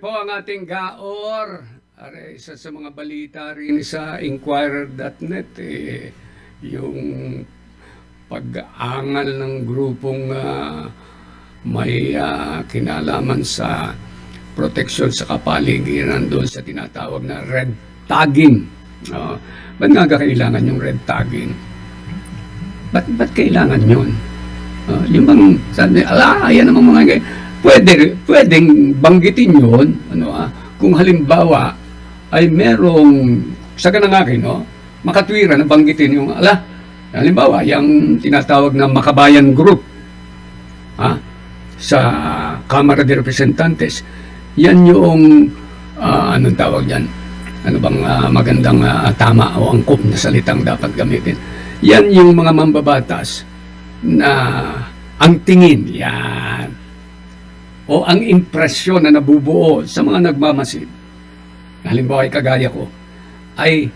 po ang ating gaor. Are, isa sa mga balita rin sa Inquirer.net, eh, yung pag-aangal ng grupong ah, may ah, kinalaman sa proteksyon sa kapaligiran doon sa tinatawag na red tagging. Uh, ba't nga kailangan yung red tagging? Ba't, ba't kailangan yun? Uh, yung bang, sabi, ala, yan namang mga ganyan. Pwede, pwedeng banggitin yun, ano ah, kung halimbawa ay merong, sa ganang akin, no, makatwira na banggitin yung, ala, halimbawa, yung tinatawag na Makabayan Group, ha, sa Kamara de Representantes, yan yung, ah, anong tawag yan? Ano bang ah, magandang ah, tama o angkop na salitang dapat gamitin? Yan yung mga mambabatas na ang tingin, yan. O ang impresyon na nabubuo sa mga nagmamasid. Halimbawa ay kagaya ko, ay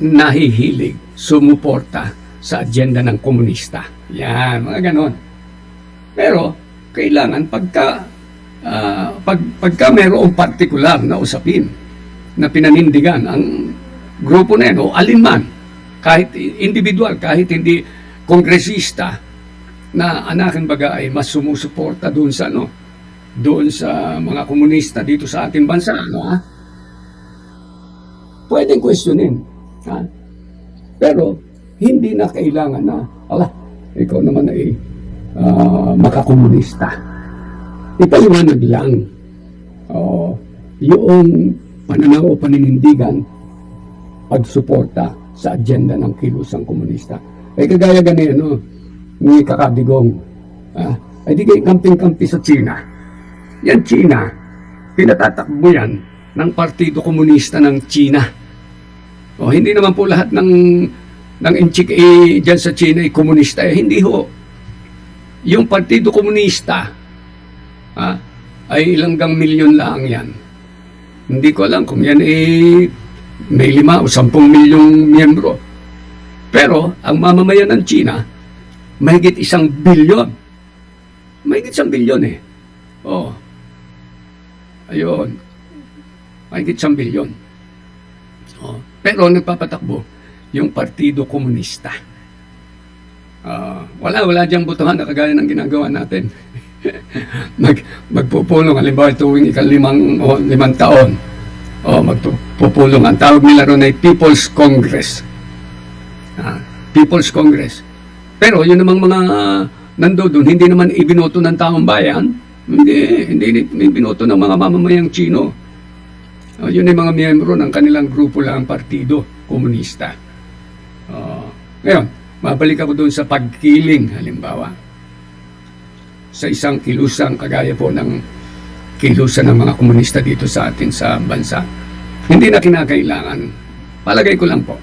nahihilig, sumuporta sa agenda ng komunista. Yan, mga ganon. Pero, kailangan pagka, ah, pag, pagka mayroong partikular na usapin na pinanindigan ang grupo na yan, o alinman, kahit individual, kahit hindi kongresista, na anakin baga ay mas sumusuporta doon sa ano, doon sa mga komunista dito sa ating bansa, ano ha? Pwedeng questionin, ha? Pero hindi na kailangan na, ala, ikaw naman ay ah, makakomunista. Ipaliwanag lang. O, yung pananaw o paninindigan pagsuporta sa agenda ng kilusang komunista. Eh kagaya ganyan, no, ni Kakadigong, ah, ay di kayo kamping-kampi sa China. Yan China, pinatatakbo yan ng Partido Komunista ng China. O hindi naman po lahat ng ng inchik eh, dyan sa China ay komunista. Eh, hindi ho. Yung Partido Komunista, ah, ay ilang milyon lang yan. Hindi ko alam kung yan eh may lima o sampung milyong miyembro. Pero ang mamamayan ng China, mahigit isang bilyon. Mahigit isang bilyon eh. Oh. Ayun. Mahigit isang bilyon. Oh. Pero nagpapatakbo yung Partido Komunista. Ah, wala, wala diyang butuhan na kagaya ng ginagawa natin. Mag, magpupulong, halimbawa tuwing ikalimang o limang taon. O, magpupulong. Ang tawag nila ron ay People's Congress. Ah, People's Congress. Pero yun namang mga nando doon, hindi naman ibinoto ng taong bayan. Hindi, hindi ibinoto ng mga mamamayang Chino. Oh, yun ay mga miyembro ng kanilang grupo lang, Partido Komunista. Oh, ngayon, mabalik ako doon sa pagkiling, halimbawa. Sa isang kilusang kagaya po ng kilusan ng mga komunista dito sa atin sa bansa. Hindi na kinakailangan, palagay ko lang po,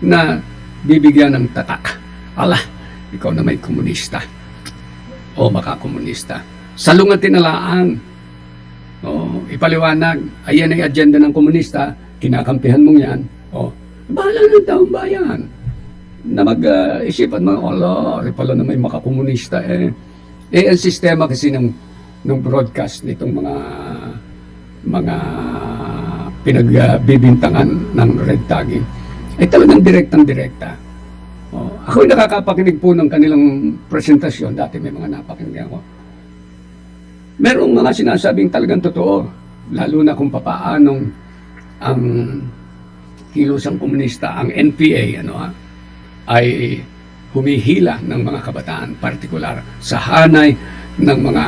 na bibigyan ng tatak. Ala, ikaw na may komunista. O makakomunista. Salungatin na laang. O, ipaliwanag, ayan ay agenda ng komunista, kinakampihan mong yan. O, bahala ng taong bayan na mag-isipan mo, ala, ay pala na may makakomunista eh. Eh, ang sistema kasi ng, ng broadcast nitong mga mga pinagbibintangan ng red tagging ay talagang direktang direkta. Oh, ako'y nakakapakinig po ng kanilang presentasyon. Dati may mga napakinggan ko. Merong mga sinasabing talagang totoo. Lalo na kung papaanong ang kilusang komunista, ang NPA, ano ha, ay humihila ng mga kabataan, partikular sa hanay ng mga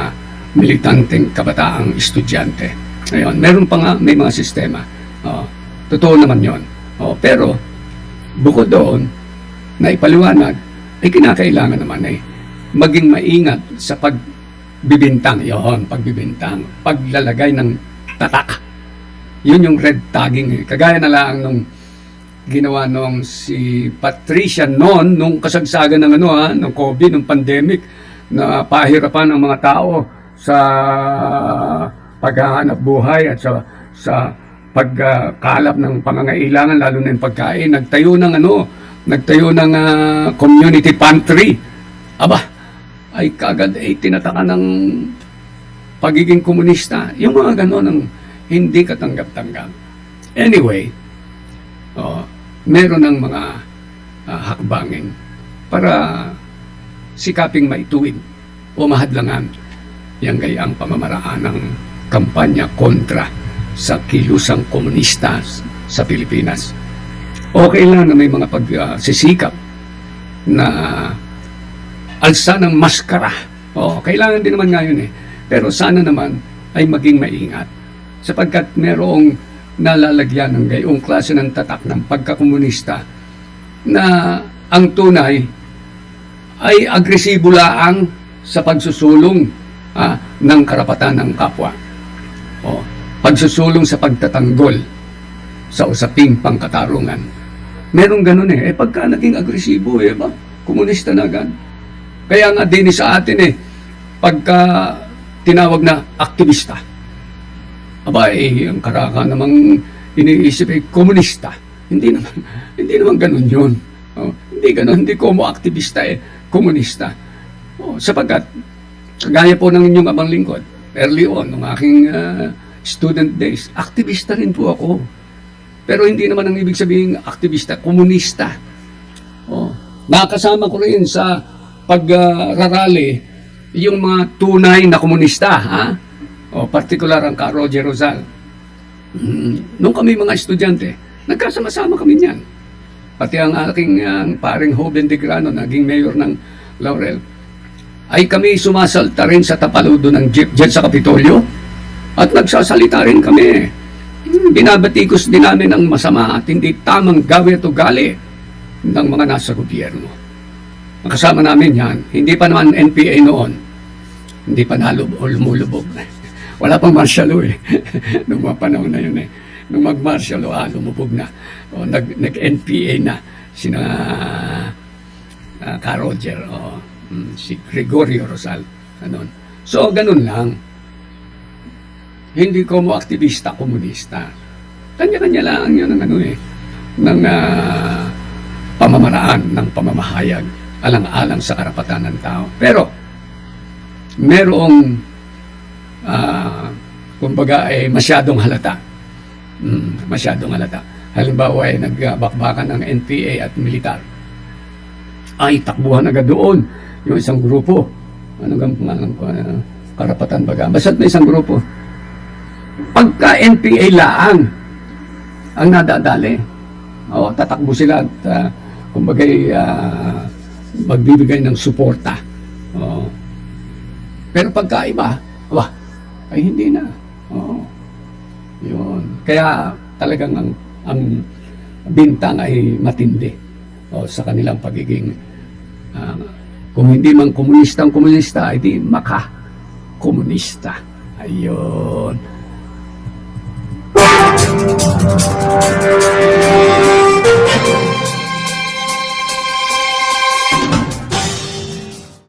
militanteng kabataang estudyante. Ngayon, meron pa nga, may mga sistema. Oh, totoo naman yon. Oh, pero, bukod doon, na ipaliwanag, ay kinakailangan naman ay maging maingat sa pagbibintang. Yon, pagbibintang. Paglalagay ng tatak. Yun yung red tagging. eh. Kagaya na lang nung ginawa nung si Patricia noon, nung kasagsagan ng ano ha, ng COVID, ng pandemic, na pahirapan ng mga tao sa paghahanap buhay at sa sa pagkalap ng pangangailangan lalo na yung pagkain nagtayo ng ano nagtayo ng ah, community pantry aba ay kagad ay tinataka ng pagiging komunista yung mga ganon ang hindi katanggap-tanggap. Anyway, oh, meron ng mga ah, hakbangin para sikaping maituwid o mahadlangan yang gayang pamamaraan ng kampanya kontra sa kilusang komunista sa Pilipinas. Okay lang na may mga pagsisikap na alsa ng maskara. Oo, kailangan din naman ngayon eh. Pero sana naman ay maging maingat. Sapagkat merong nalalagyan ng gayong klase ng tatak ng pagkakomunista na ang tunay ay agresibo laang sa pagsusulong ah, ng karapatan ng kapwa. O, pagsusulong sa pagtatanggol sa usaping pangkatarungan. Merong ganun eh. Eh pagka naging agresibo eh ba? Komunista na agad. Kaya nga din sa atin eh, pagka tinawag na aktivista, aba ang karaka namang iniisip eh, komunista. Hindi naman, hindi naman ganun yun. Oh, hindi ganun, hindi ko mo aktivista eh, komunista. Oh, sapagkat, kagaya po ng inyong abang lingkod, early on, nung aking ah, student days, aktivista rin po ako. Pero hindi naman ang ibig sabihin aktivista, komunista. Oh, nakasama ko rin sa pagrarally yung mga tunay na komunista, ha? O, partikular ang ka Roger Rosal. Mm, nung kami mga estudyante, nagkasama-sama kami niyan. Pati ang aking ang paring Hoben de Grano, naging mayor ng Laurel, ay kami sumasalta rin sa tapaludo ng jeep dyan sa Kapitolyo. At nagsasalita rin kami. Binabatikos din namin ang masama at hindi tamang gawin at ugali ng mga nasa gobyerno. Kasama namin yan. Hindi pa naman NPA noon. Hindi pa nalub o lumulubog. Wala pang martial law eh. Nung mga panahon na yun eh. Nung mag-martial law, ah, lumubog na. O, nag, nag-NPA na. Sina uh, Ka Roger o mm, si Gregorio Rosal. Ganon. So, ganun lang. Hindi ko mo aktivista, komunista. Kanya-kanya lang yun ang ano eh. Ng ah, pamamaraan ng pamamahayag alang-alang sa karapatan ng tao. Pero, merong, ah, kumbaga, eh, masyadong halata. Mm, masyadong halata. Halimbawa, ay nagbakbakan ng NPA at militar. Ay, takbuhan agad doon. Yung isang grupo. Ano gang pangalan ko? ah, karapatan baga. Basta't may isang grupo. Pagka NPA laang ang nadadali, o tatakbo sila at uh, kumbaga ah, magbibigay ng suporta. Oo. Pero pagka iba, aba, ay hindi na. Oo. Yun. Kaya talagang ang, ang bintang ay matindi o, sa kanilang pagiging ah, kung hindi man komunista ang komunista, ay di maka komunista. Ayun.